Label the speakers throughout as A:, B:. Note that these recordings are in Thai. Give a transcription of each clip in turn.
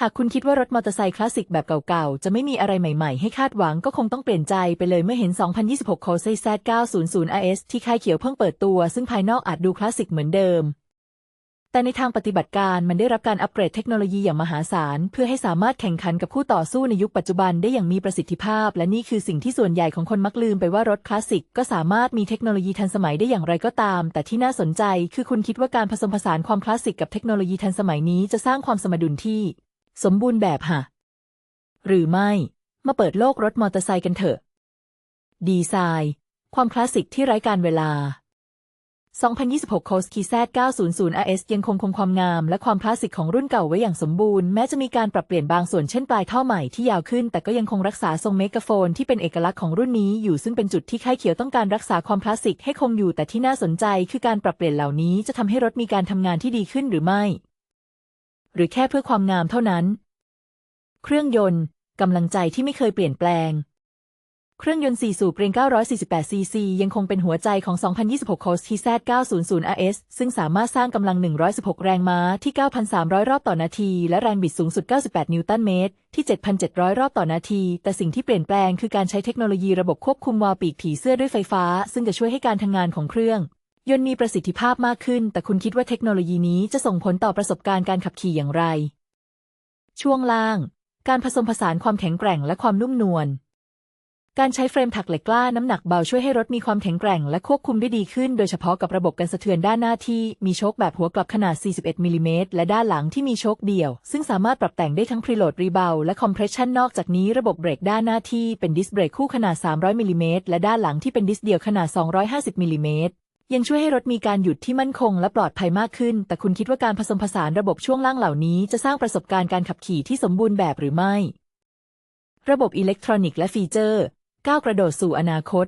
A: หากคุณคิดว่ารถมอเตอร์ไซค์คลาสสิกแบบเก่าๆ จะไม่มีอะไรใหม่ๆ ให้คาดหวังก็คงต้องเปลี่ยนใจไปเลยเมื่อเห็น 2026 Corsa Z900 RS ที่ค่ายเขียวเพิ่งเปิดตัว ซึ่งภายนอกอาจดูคลาสสิกเหมือนเดิม แต่ในทางปฏิบัติการมันได้รับการอัปเกรดเทคโนโลยีอย่างมหาศาล เพื่อให้สามารถแข่งขันกับคู่ต่อสู้ในยุคปัจจุบันได้อย่างมีประสิทธิภาพ และนี่คือสิ่งที่ส่วนใหญ่ของคนมักลืมไปว่ารถคลาสสิกก็สามารถมีเทคโนโลยีทันสมัยได้อย่างไรก็ตาม แต่ที่น่าสนใจคือคุณคิดว่าการผสมผสานความคลาสสิกกับเทคโนโลยีทันสมัยนี้จะสร้างความสมดุลที่ สมบูรณ์แบบฮะ หรือไม่ มาเปิดโลกรถมอเตอร์ไซค์กันเถอะ ดีไซน์ ความคลาสสิกที่ไร้การเวลา 2026 c o s k i z 900 RS ยังคงคงความงามและความคลาสสิกของรุ่นเก่าไว้อย่างสมบูรณ์แม้จะมีการปรับเปลี่ยนบางส่วนเช่นปลายท่อใหม่ที่ยาวขึ้น แต่ก็ยังคงรักษาทรงเมกะโฟนที่เป็นเอกลักษณ์ของรุ่นนี้อยู่ซึ่งเป็นจุดที่ค่ายเขียวต้องการรักษาความคลาสสิกให้คงอยู่แต่ที่น่าสนใจคือการปรับเปลี่ยนเหล่านี้จะทำให้รถมีการทำงานที่ดีขึ้นหรือไม่ หรือแค่เพื่อความงามเท่านั้น เครื่องยนต์กำลังใจที่ไม่เคยเปลี่ยนแปลง เครื่องยนต์ 4 สูบเรียง948 ซีซี ยังคงเป็นหัวใจของ 2026 c o s t z 900 RS ซึ่งสามารถสร้างกำลัง 116 แรงม้าที่ 9,300 รอบต่อนาที และแรงบิดสูงสุด 98 นิวตันเมตร ที่ 7,700 รอบต่อนาที แต่สิ่งที่เปลี่ยนแปลงคือการใช้เทคโนโลยีระบบควบคุมวาปีกผีเสื้อด้วยไฟฟ้า ซึ่งจะช่วยให้การทำงานของเครื่อง ยนต์มีประสิทธิภาพมากขึ้น แต่คุณคิดว่าเทคโนโลยีนี้จะส่งผลต่อประสบการณ์การขับขี่อย่างไร ช่วงล่าง การผสมผสานความแข็งแกร่งและความนุ่มนวล การใช้เฟรมถักเหล็กกล้าน้ำหนักเบาช่วยให้รถมีความแข็งแกร่งและควบคุมได้ดีขึ้น โดยเฉพาะกับระบบกันสะเทือนด้านหน้าที่มีโชคแบบหัวกลับขนาด 41 มิลิเมตรและด้านหลังที่มีโชคเดี่ยว ซึ่งสามารถปรับแต่งได้ทั้งพรีโหลดรีเบาและคอมเพรสชันนอกจากนี้ระบบเบรกด้านหน้าที่เป็นดิสเบรกคู่ขนาด 300 มิลิเมตรและด้านหลังที่เป็นดิสเดี่ยวขนาด 250 มิลิเมตร ยังช่วยให้รถมีการหยุดที่มั่นคงและปลอดภัยมากขึ้น แต่คุณคิดว่าการผสมผสานระบบช่วงล่างเหล่านี้จะสร้างประสบการณ์การขับขี่ที่สมบูรณ์แบบหรือไม่ ระบบอิเล็กทรอนิกส์และฟีเจอร์ก้าวกระโดดสู่อนาคต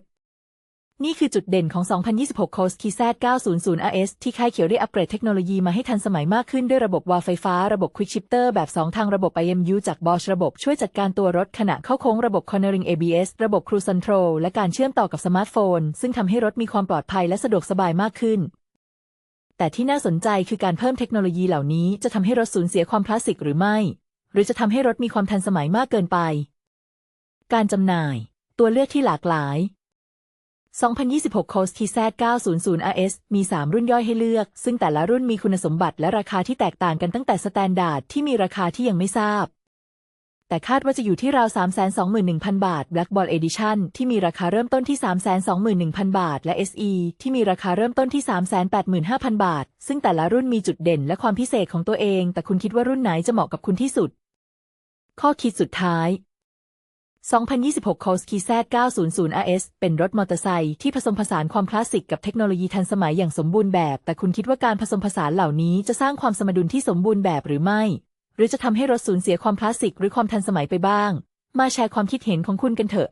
A: นี่คือจุดเด่นของ 2026 c o s k Z 900 RS ที่ค่ายเขียวได้อัปเกรดเทคโนโลยีมาให้ทันสมัยมากขึ้นด้วยระบบวาล์วไฟฟ้าระบบ Quick Shifter แบบ 2 ทางระบบ IMU จาก Bosch ระบบช่วยจัดการตัวรถขณะเข้าโค้งระบบ Cornering ABS ระบบ Cruise Control และการเชื่อมต่อกับสมาร์ทโฟน ซึ่งทำให้รถมีความปลอดภัยและสะดวกสบายมากขึ้น แต่ที่น่าสนใจคือการเพิ่มเทคโนโลยีเหล่านี้จะทำให้รถสูญเสียความคลาสสิกหรือไม่ หรือจะทำให้รถมีความทันสมัยมากเกินไป การจำหน่าย ตัวเลือกที่หลากหลาย 2026 c o s t z 900 RS มี 3 รุ่นย่อยให้เลือก ซึ่งแต่ละรุ่นมีคุณสมบัติและราคาที่แตกต่างกันตั้งแต่สแตนดาร์ดที่มีราคาที่ยังไม่ทราบ แต่คาดว่าจะอยู่ที่ราว 321,000 บาท Black Ball Edition ที่มีราคาเริ่มต้นที่ 321,000 บาท และ SE ที่มีราคาเริ่มต้นที่ 385,000 บาท ซึ่งแต่ละรุ่นมีจุดเด่นและความพิเศษของตัวเอง แต่คุณคิดว่ารุ่นไหนจะเหมาะกับคุณที่สุด ข้อคิดสุดท้าย 2026 c o s k i z 900 RS เป็นรถมอเตอร์ไซค์ที่ผสมผสานความคลาสสิกกับเทคโนโลยีทันสมัยอย่างสมบูรณ์แบบ แต่คุณคิดว่าการผสมผสานเหล่านี้จะสร้างความสมดุลที่สมบูรณ์แบบหรือไม่ หรือจะทำให้รถสูญเสียความคลาสสิกหรือความทันสมัยไปบ้าง มาแชร์ความคิดเห็นของคุณกันเถอะ